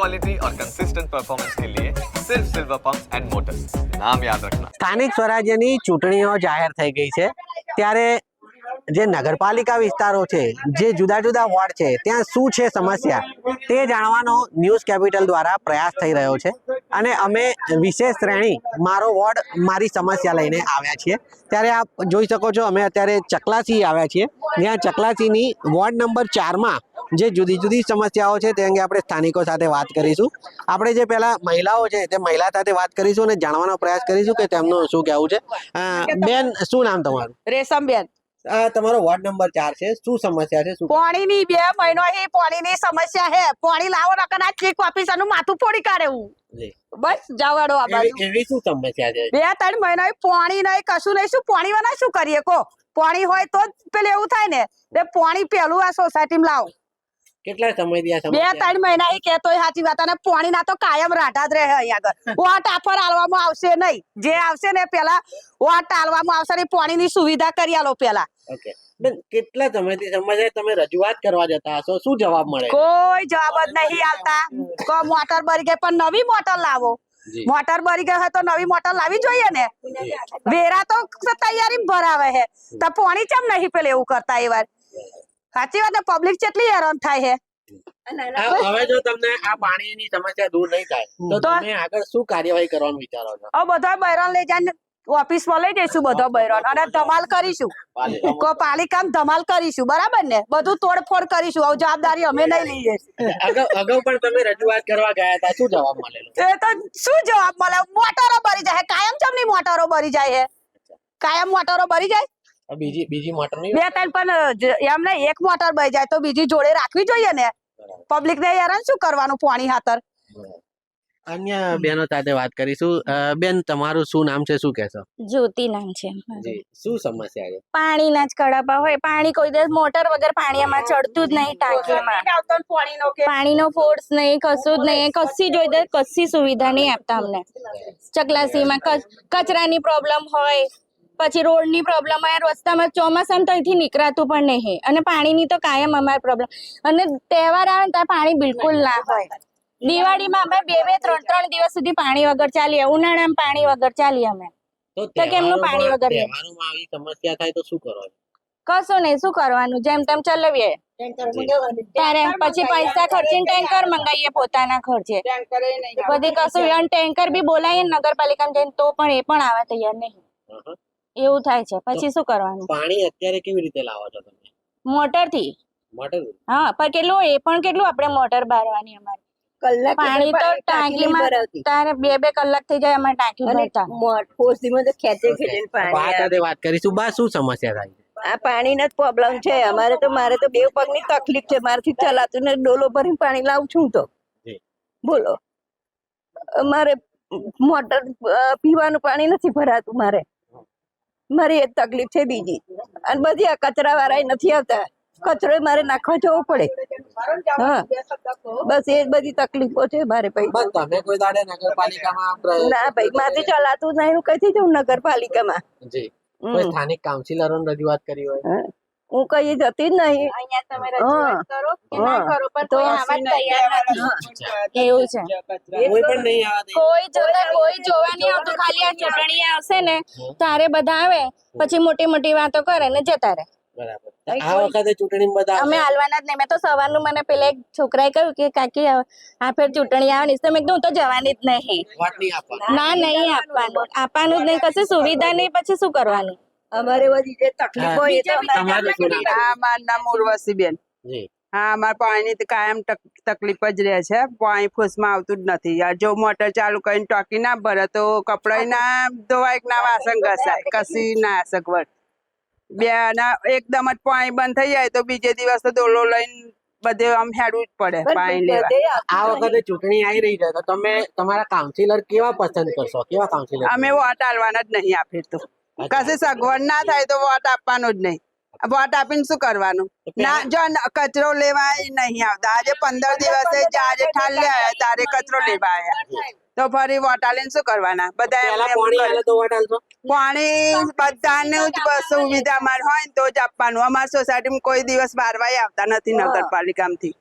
Quality और consistent performance के लिए सिर्फ सिल्वर पंप्स एंड मोटर्स नाम याद रखना સ્થાનિક સ્વરાજ્યની ચૂંટણીઓ જાહેર થઈ ગઈ છે ત્યારે જે નગરપાલિકા વિસ્તારો છે જે જુદા જુદા વોર્ડ છે ત્યાં શું છે સમસ્યા તે જાણવાનો ન્યૂઝ કેપિટલ દ્વારા પ્રયાસ થઈ રહ્યો છે અને અમે વિશેષ શ્રેણી મારો વોર્ડ મારી સમસ્યા લઈને આવ્યા છીએ ત્યારે આપ જોઈ શકો છો અમે અત્યારે ચકલાસી આવ્યા છીએ જ્યાં ચકલાસીની વોર્ડ નંબર ચારમાં જે જુદી જુદી સમસ્યાઓ છે તે અંગે આપણે સ્થાનિકો સાથે વાત કરીશું. આપણે જે પહેલા મહિલાઓ છે તે મહિલા સાથે વાત કરીશું અને જાણવાનો પ્રયાસ કરીશું કે તેમનું શું કહેવું છે. બેન શું નામ તમારું? રેશમબેન. આ તમારો વોર્ડ નંબર ચાર છે. શું સમસ્યા છે? પાણી ની બે મહિનો પાણી ની સમસ્યા છે. પાણી લાવો નકર આ ચીક ઓફિસરનું માથું ફોડી કાઢે હું. બસ જવાડો આ બાજુ. એવી શું સમસ્યા છે? બે ત્રણ મહિનો પાણી નહીં કશું નહીં. શું પાણી વાળા શું કરીએ? કો પાણી હોય તો જ પેલું એવું થાય ને. પાણી પેલું આ સોસાયટીમાં લાવો. કેટલા સમયથી આ બે ત્રણ મહિના ઈ કહેતોય સાચી વાત અને પાણી ના તો કાયમ રાઢા જ રહે અહીંયા આગળ. વોટ આફર આલવામાં આવશે નહીં. જે આવશે ને પેલા વોટ આલવામાં આવશે ને પાણીની સુવિધા કરી આલો પેલા ઓકે. બેન કેટલા સમયથી સમસ્યા તમે રજૂઆત કરવા જતા હશો. શું જવાબ મળે? કોઈ જવાબ જ નહીં આલતા કો મોટર બરી ગઈ પણ નવી મોટર લાવો. જી. મોટર બરી ગઈ હોય તો નવી મોટર લાવી જોઈએ ને. વેરા તો તૈયારી ભરાવે છે તો પાણી ચમ નહીં પેલે એવું કરતા એ વાર? સાચી વાત પબ્લિક કેટલી હેરાન થાય છે. હવે જો તમને આ પાણીની સમસ્યા દૂર નહીં થાય તો તો- તમે આગળ શું કાર્યવાહી કરવાનું વિચારો છો? હવે બધા બૈરાન લઈ જઈને ઓફિસમાં લઈ જઈશું બધો બૈરાન અને ધમાલ કરીશું. કો પાલિકામાં ધમાલ કરીશું બરાબર ને? બધું તોડફોડ કરીશું હવે જવાબદારી અમે નહીં લઈએ અગાઉ અગાઉ પણ તમે રજૂઆત કરવા ગયા હતા શું જવાબ મળેલો? એ તો શું જવાબ મળે? મોટરો ભરી જાય કાયમ ચમની મોટરો ભરી જાય છે કાયમ મોટરો ભરી જાય? બીજી બીજી મોટર નહીં બે ત્રણ પણ જ- એમ નહીં એક મોટર ભરી જાય તો બીજી જોડે રાખવી જોઈએ ને? પબ્લિક ને હેરાન શું કરવાનું પાણી હાતર અન્ય બેનો સાથે વાત કરીશું. બેન તમારું શું નામ છે શું કહેશો? જ્યોતિ નામ છે જી. શું સમસ્યા છે? પાણીના જ કડાપા હોય. પાણી કોઈ દિવસ મોટર વગર પાણી આમાં ચડતું જ નહીં ટાંકીમાં. પાણીનો ફોર્સ નહીં કશું જ નહીં. કશી જોઈ દે કશી સુવિધા નહીં આપતા અમને. ચકલાસીમાં કચ- કચરાની પ્રોબ્લેમ હોય. પછી રોડની પ્રોબ્લેમ હોય રસ્તામાં ચોમાસામાં તો અહીંથી નીકળાતું પણ નહીં. અને પાણીની તો કાયમ અમારે પ્રોબ્લેમ અને તહેવાર આવે ને ત્યાં પાણી બિલકુલ ના હોય. દિવાળીમાં અમે બે બે ત્રણ ત્રણ દિવસ સુધી પાણી વગર ચાલીએ. ઉનાળામાં પાણી વગર ચાલીએ અમે. તો કેમનું પાણી વગર આવી સમસ્યા થાય તો શું કરવાનું? કશું નહીં. શું કરવાનું? જેમ તેમ ચલાવીએ. ત્યારે પછી પૈસા ખર્ચીને ટેન્કર મંગાવીએ પોતાના ખર્ચે. બધી કશું અને ટેન્કર બી બોલાવીએ ને નગરપાલિકામાં જઈને તો પણ એ પણ આવે તૈયાર નહીં. એવું થાય છે. પછી શું કરવાનું? પાણી અત્યારે કેવી રીતે લાવો છો તમે? મોટરથી મોટર? હા પણ કેટલું એ પણ કેટલું? આપણે મોટર બારવાની અમારે. કલાક પાણી તો ટાંકીમાં તારે બે બે કલાક થઈ જાય અમારે ટાંકી ભરતા. પોસ્તીમાં તો ખેંચે ખેંચે પાણી વાત કરીશું. બા શું સમસ્યા થાય આ પાણીનો જ પ્રોબ્લેમ છે. અમારે તો મારે તો બે પગની તકલીફ છે. મારાથી ચલાતું ને ડોલો ભરીને પાણી લાવું છું તો. બોલો. મારે મોટર પીવાનું પાણી નથી ભરાતું મારે. મારી એ તકલીફ છે બીજી. અને બધી આ કચરા વાળા નથી આવતા. કચરો મારે નાખવા જવો પડે. હા. બસ એ બધી તકલીફો છે મારે ભાઈ તમે કોઈ દાડે નગરપાલિકામાં ના ભાઈ માથી ચલાતું નહીં. હું કઈથી જઉં નગરપાલિકામાં. જી. કોઈ સ્થાનિક કાઉન્સિલરોને રજૂઆત કરી હોય? હા. કઈ જતી જ નહીં. એવું છે. કોઈ પણ નહીં આવવા દે. કોઈ જોતા કોઈ જોવા નહીં આવતું. ખાલી આ ચૂંટણી આવશે ને તારે બધા આવે પછી મોટી મોટી વાતો કરે ને જતા રહે. આ વખતે ચૂંટણી બધા અમે હાલવાના જ નહીં. મેં તો સવારનું મને પેલા એક છોકરાએ કહ્યું કે કાકી આ ફેર ચૂંટણી આવવાની તો મેં કીધું હું તો જવાની જ નહીં. ના નહીં આપવાનું. આપવાનું જ નહીં. કશું સુવિધા નહીં પછી શું કરવાનું? અમારે બધી જે તકલીફ હોય એ તો અમારા શું બેન હા અમારે પાણીની કાયમ તકલીફ જ રહે છે. પાણી ફૂસમાં આવતું જ નથી. જો મોટર ચાલુ કરીને ટોકી ના ભરે તો કપડાં ના ધોવાય ના વાસણ ઘસાય. કશી ના સગવડ બે ના એકદમ જ પાણી બંધ થઈ જાય તો બીજે દિવસ તો ડોલો લઈને બધે આમ હેડવું જ પડે પાણી લેવા. આ વખતે ચૂંટણી આવી રહી છે તો તમે તમારા કાઉન્સિલર કેવા પસંદ કરશો? કેવા કાઉન્સિલર અમે વોટ આલવાના જ નહીં આપીએ તો. કશી સગવડ ના થાય તો વોટ આપવાનો જ નહીં. વોટ આપીને શું કરવાનું? ના જો ન- કચરો લેવા નહીં આવતા. આજે પંદર દિવસે જ આજે ઠાલ લે આયા તારે કચરો લેવા આવ્યા તો ફરી વોટ આલીને શું કરવાના? બધા પાણી બધાનું જ સુવિધા અમારે હોય તો જ આપવાનું. અમારી સોસાયટીમાં કોઈ દિવસ બારવાય આવતા નથી નગરપાલિકામાંથી.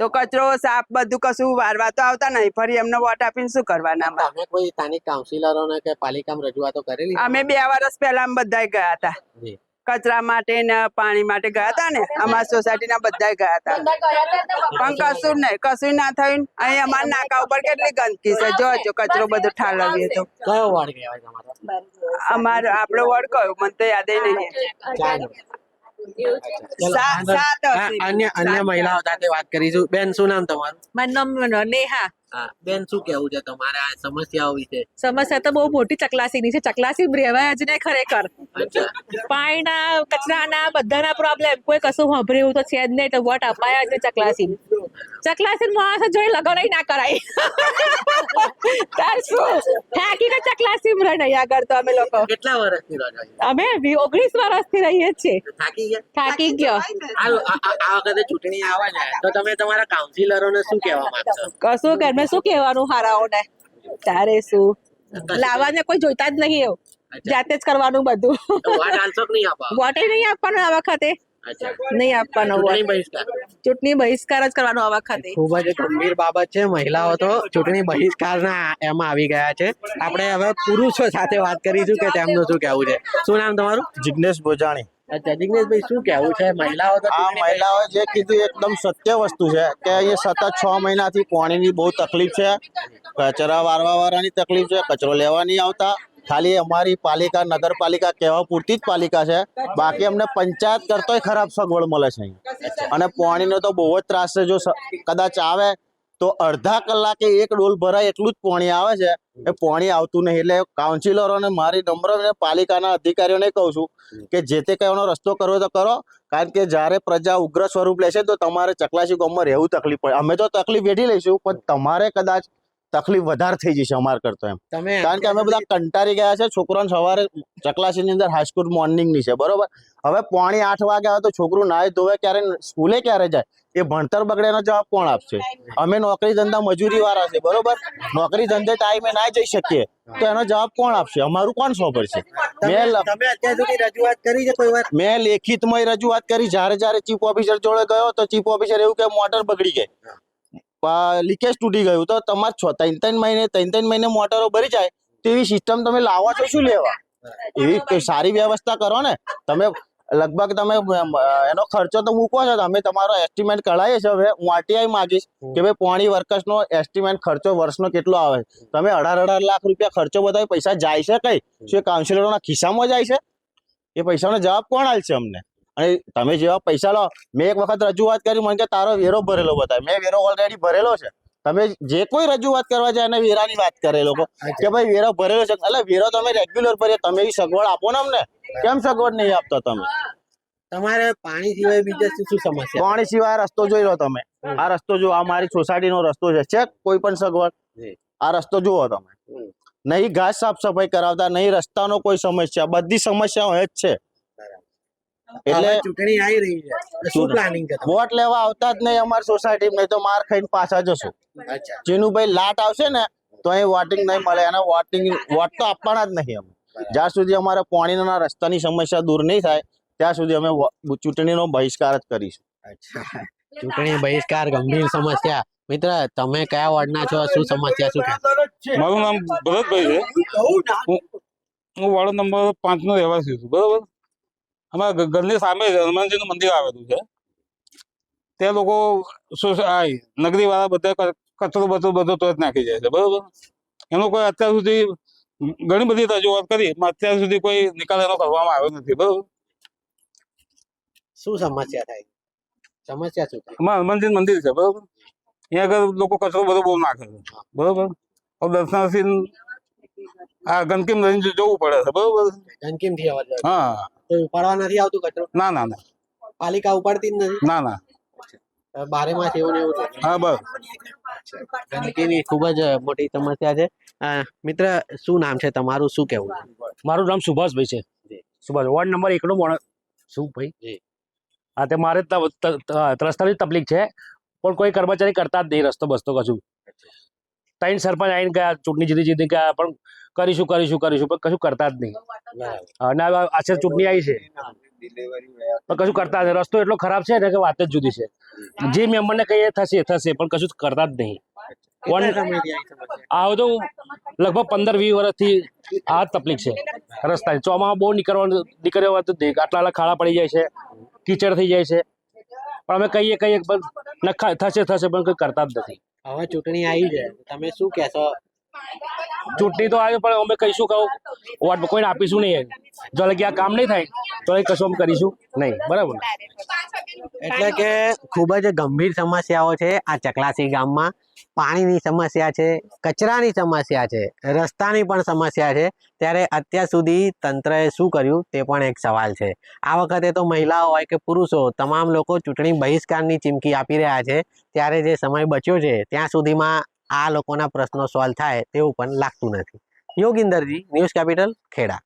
તો કચરો સાફ બધું કશું વારવા તો આવતા નહીં. ફરી એમને વોટ આપીને શું કરવાના? તમે કોઈ સ્થાનિક કાઉન્સિલરોને કે પાલિકામાં રજૂઆતો કરેલી અમે બે વર્ષ પહેલા અમે બધા ગયા હતા. કચરા માટે ને પાણી માટે ગયા હતા ને? અમારા સોસાયટી ના બધા ગયા હતા. પણ કશું નહીં કશું ના થયું. અહીં અમારા નાકા ઉપર કેટલી ગંદકી છે? જો જો કચરો બધો ઠાલવીએ તો. કયો વોર્ડ કહેવાય તમારો? અમારો આપણો વડ કયો? મને તો યાદ નહીં. અન્ય અન્ય મહિલાઓ સાથે વાત કરીશું. બેન શું નામ તમારું? મારું નામ નેહા. હા બેન શું કેવું છે તમારે આ સમસ્યાઓ વિશે? સમસ્યા તો બહુ મોટી ચકલાસીની છે. ચકલાસી રહેવાય જ ને ખરેખર. પાણીના કચરાના બધાના પ્રોબ્લેમ કોઈ કશું સાંભળે એવું તો છે જ નહીં તો વોટ અપાયા જ ચકલાસી ચકલાસી માણસ જોઈ લગાડાઈ ના કરાય. તાર શું? થાકીને ચકલાસી રહે નહીં આગળ તો અમે લોકો. કેટલા વર્ષથી રહો અમે ઓગણીસ વર્ષથી રહીએ છીએ. થાકી ગયા? થાકી ગયો. આ વખતે ચૂંટણી આવે છે તો તમે તમારા કાઉન્સિલરોને શું કહેવા માંગશો? કશું કે અમે શું કહેવાનું હારાઓને? તારે શું? લાવવાને કોઈ જોઈતા જ નહીં એવું. જાતે જ કરવાનું બધું. વોટ નહીં આપવા? વોટે નહીં આપવાનો આ વખતે. નહીં આપવાનો ચૂંટણી બહિષ્કાર. જ કરવાનો આ વખતે. ખૂબ જ ગંભીર બાબત છે. મહિલાઓ તો ચૂંટણી બહિષ્કારના એમાં આવી ગયા છે. આપણે હવે પુરુષો સાથે વાત કરીશું કે તેમનું શું કહેવું છે? શું નામ તમારું? જિજ્ઞેશ ભોજાણી. અચ્છા જિગ્નેશભાઈ શું કહેવું છે? મહિલાઓ તો આ મહિલાઓ જે કીધું એકદમ સત્ય વસ્તુ છે કે અહીંયા સતત છ મહિનાથી પાણીની બહુ તકલીફ છે કચરા વારવા વાળાની તકલીફ છે કચરો લેવા નહીં આવતા. ખાલી અમારી પાલિકા નગરપાલિકા કહેવા પૂરતી જ પાલિકા છે. બાકી અમને પંચાયત કરતોય ખરાબ સગવડ મળે છે અને પાણીનો તો બહુ જ ત્રાસ છે. જો કદાચ આવે તો અડધા કલાકે એક ડોલ ભરાય એટલું જ પાણી આવે છે. એ પાણી આવતું નહીં એટલે કાઉન્સિલરોને મારી નમ્ર પાલિકાના અધિકારીઓને કહું છું કે જે તે કહેવાનો રસ્તો કરવો તો કરો. કારણ કે જ્યારે પ્રજા ઉગ્ર સ્વરૂપ લેશે તો તમારે ચકલાસી ગામમાં રહેવું તકલીફ પડે. અમે તો તકલીફ વેઠી લઈશું, પણ તમારે કદાચ તકલીફ વધારે થઈ જશે અમાર કરતો એમ. કારણ કે અમે બધા કંટાળી ગયા છે છોકરાને સવારે ચકલાસીની અંદર હાઈસ્કૂલ મોર્નિંગની છે બરોબર? હવે પોણી આઠ વાગે આવે તો છોકરું નાય ધોવે ક્યારે સ્કૂલે ક્યારે જાય? એ ભણતર બગડે એનો જવાબ કોણ આપશે? અમે નોકરી ધંધા મજૂરી વાળા છે બરોબર? નોકરી ધંધે ટાઈમે ના જઈ શકીએ તો એનો જવાબ કોણ આપશે? અમારું કોણ સોંપડશે મેં લ- તમે રજૂઆત કરી છે કોઈ વાર? મેં લેખિતમાં રજૂઆત કરી જ્યારે જ્યારે ચીફ ઓફિસર જોડે ગયો તો ચીફ ઓફિસર એવું કે મોટર બગડી ગઈ. લીકેજ તૂટી ગયું. તો તમારે છ ત્રણ ત્રણ મહિને ત્રણ ત્રણ મહિને મોટરો ભરી જાય. તેવી સિસ્ટમ તમે લાવો છો શું લેવા? એવી સારી વ્યવસ્થા કરો ને. તમે લગભગ તમે એનો ખર્ચો તો મૂકો છો. અમે તમારો એસ્ટિમેટ કઢાવીએ છીએ. હવે હું આરટીઆઈ માગીશ કે ભાઈ પોણી વર્કર્સનો એસ્ટિમેટ ખર્ચો વર્ષનો કેટલો આવે? તમે અઢાર અઢાર લાખ રૂપિયા ખર્ચો બધા પૈસા જાય છે કઈ? શું એ કાઉન્સિલરોના ખિસ્સામાં જાય છે? એ પૈસાનો જવાબ કોણ આલશે અમને? અને તમે જેવા પૈસા લો મેં એક વખત રજૂઆત કરી મને કે તારો વેરો ભરેલો બતાવે મેં વેરો ઓલરેડી ભરેલો છે. તમે જે કોઈ રજૂઆત કરવા જાય એને વેરાની વાત કરે લોકો કે ભાઈ વેરો ભરેલો છે. એટલે વેરો તમે રેગ્યુલર ભરીએ તમે એવી સગવડ આપો ને અમને. કેમ સગવડ નહીં આપતા તમે? તમારે પાણી સિવાય બીજા શું શું સમસ્યા? પાણી સિવાય આ રસ્તો જોઈ લો તમે. આ રસ્તો જો આ મારી સોસાયટીનો રસ્તો છે. છે કોઈ પણ સગવડ. આ રસ્તો જુઓ તમે. નહીં ઘાસ સાફ સફાઈ કરાવતા નહીં રસ્તાનો કોઈ સમસ્યા. બધી સમસ્યાઓ એ જ છે. એટલે ચૂંટણી આવી રહી છે. શું પ્લાનિંગ છે વોટ લેવા આવતા જ નહીં અમારી સોસાયટી નહીં તો માર ખાઈને પાછા જશો. અચ્છા. ચીનુભાઈ લાટ આવશે ને તો અહીં વોટિંગ નહીં મળે. અને વોટિંગ વોટ તો આપવાના જ નહીં અમે. જ્યાં સુધી અમારે પાણીના રસ્તાની સમસ્યા દૂર નહીં થાય ત્યાં સુધી અમે ચૂંટણીનો બહિષ્કાર જ કરીશું. ચૂંટણી બહિષ્કાર ગંભીર સમસ્યા. મિત્ર તમે કયા વોર્ડના છો? શું સમસ્યા શું મારું નામ ભરતભાઈ છે. હું હું વોર્ડ નંબર પાંચ નો રહેવાસી છું. બરોબર? અમારા ઘરની સામે હનુમાનજીનું મંદિર આવેલું છે. તે લોકો નગરી વાળા બધા કચરો બચરો બધો તો જ નાખી જાય છે બરોબર? એનો કોઈ અત્યાર સુધી ઘણી બધી રજૂઆત કરી પણ અત્યાર સુધી કોઈ નિકાલ એનો કરવામાં આવ્યો નથી બરોબર? શું સમસ્યા થાય? સમસ્યા શું અમારા હનુમાનજી મંદિર છે બરોબર? અહીંયા આગળ લોકો કચરો બધો બહુ નાખે છે બરોબર? હવે દર્શનાર્થી આ ગંદકીમ રહીને જવું પડે છે બરોબર? ગંદકીમથી. હા. ઉપાડવા નથી આવતું કચરો? ના ના ના. પાલિકા ઉપાડતી જ નથી? ના ના. બારે માસ એવું ને એવું હા બસ. ગંદકીની ખૂબ જ મોટી સમસ્યા છે. મિત્ર શું નામ છે તમારું? શું કહેવું? મારું નામ સુભાષભાઈ છે. સુભાષ વોર્ડ નંબર એકનો મોણ શું ભાઈ? હા તે મારે રસ્તાની તકલીફ છે. પણ કોઈ કર્મચારી કરતા જ નહીં રસ્તો બસ્તો કશું. ત્રણ સરપંચ આવીને ગયા ચૂંટણી જીતી જીતી ગયા પણ કરીશું કરીશું કરીશું, પણ કશું કરતા જ નહીં. અને હવે ચૂંટણી આવી છે. પણ કશું કરતા નથી રસ્તો એટલો ખરાબ છે ને કે વાત જ જુદી છે. જે મેમ્બરને કહીએ થશે થશે, પણ કશું કરતા જ નહીં. આવો તો લગભગ પંદર, વીસ વર્ષથી આ તકલીફ છે. રસ્તાની ચોમામાં બહુ નીકળવાનું, નીકળ્યો હોય તો આટલા આટલા ખાડા પડી જાય છે, કીચડ થઈ જાય છે. પણ અમે કહીએ કહીએ નખા થશે થશે, પણ કંઈ કરતા જ નથી. હવે ચૂંટણી આવી છે તમે શું કહેશો? ચૂંટણી તો આવે, પણ અમે કહીશું કહું? વોટ કોઈને આપીશું નહીં જો લગી આ કામ નહીં થાય, તો એ કશું કરીશું નહીં. બરાબર? એટલે કે ખૂબ જ ગંભીર સમસ્યાઓ છે આ ચકલાસી ગામમાં. પાણીની સમસ્યા છે, કચરાની સમસ્યા છે, રસ્તાની પણ સમસ્યા છે. ત્યારે અત્યાર સુધી તંત્રએ શું કર્યું તે પણ એક સવાલ છે. આ વખતે તો મહિલાઓ હોય કે પુરુષો, તમામ લોકો ચૂંટણી બહિષ્કારની ચીમકી આપી રહ્યા છે. ત્યારે જે સમય બચ્યો છે, ત્યાં સુધીમાં આ લોકોના પ્રશ્નો સોલ્વ થાય તેવું પણ લાગતું નથી. યોગિંદરજી ન્યૂઝ કેપિટલ ખેડા.